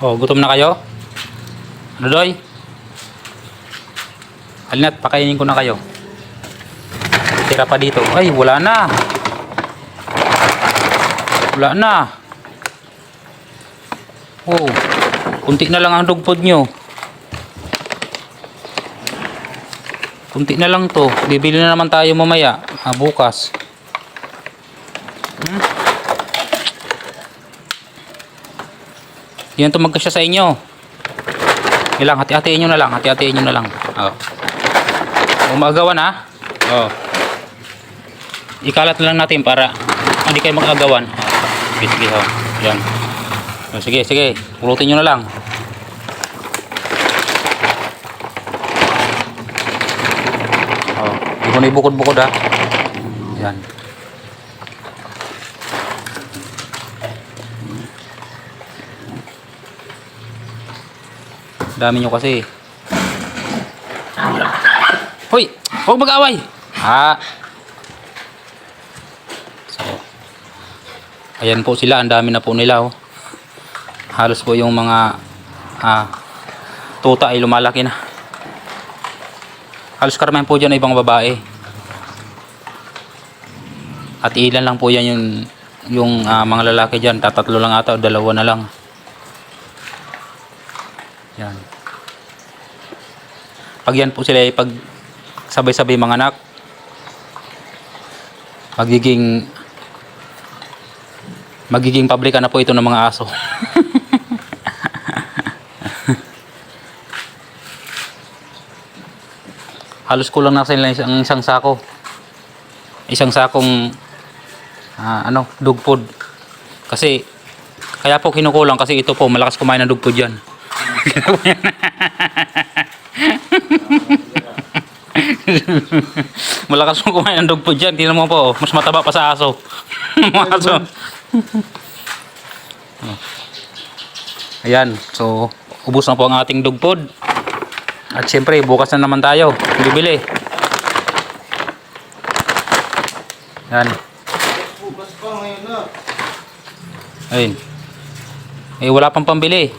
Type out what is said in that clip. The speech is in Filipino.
Oh, gutom na kayo? Dodoy? Halina't, pakainin ko na kayo. Tira pa dito. Ay, wala na. Wala na. Oh, kunti na lang ang dog food nyo. Kunti na lang to. Bibili na naman tayo mamaya. Ah, bukas. Hmm? Yan to magkasya sa inyo. Ilang, hati-hatiin nyo na lang. Hati-hatiin nyo na lang. Oh. Umagawan ha. Oh. Ikalat na lang natin para hindi kayo mag-agawan. Sige, sige. Oh. Yan. Oh, sige, sige. Pulutin nyo na lang. Oh. Hindi ko na ibukod-bukod ha. Yan. Dami nyo kasi. Hoy! Huwag mag-away! Ha? So, ayan po sila. Ang dami na po nila. Oh. Halos po yung mga ah, tuta ay lumalaki na. Halos karamihan po dyan ibang babae. At ilan lang po yan yung, yung ah, mga lalaki dyan. Tatatlo lang ata o dalawa na lang. Yan. Pag yan po sila ay pag sabay-sabay mga anak, magiging magiging pabrika na po ito ng mga aso. Halos kulang na sa nila isang, sako. Isang sakong ah, ano, dog food. Kasi kaya po kinukulang kasi ito po malakas kumain ng dog food yan. Malakas mo kumain ng food dyan. Tingnan mo po, mas mataba pa sa aso. Aso. Ayan, so ubos na po ang ating dog food. At syempre, bukas na naman tayo. Bibili. Yan. Bukas pa ngayon na. Ayun. Eh, wala pang pambili.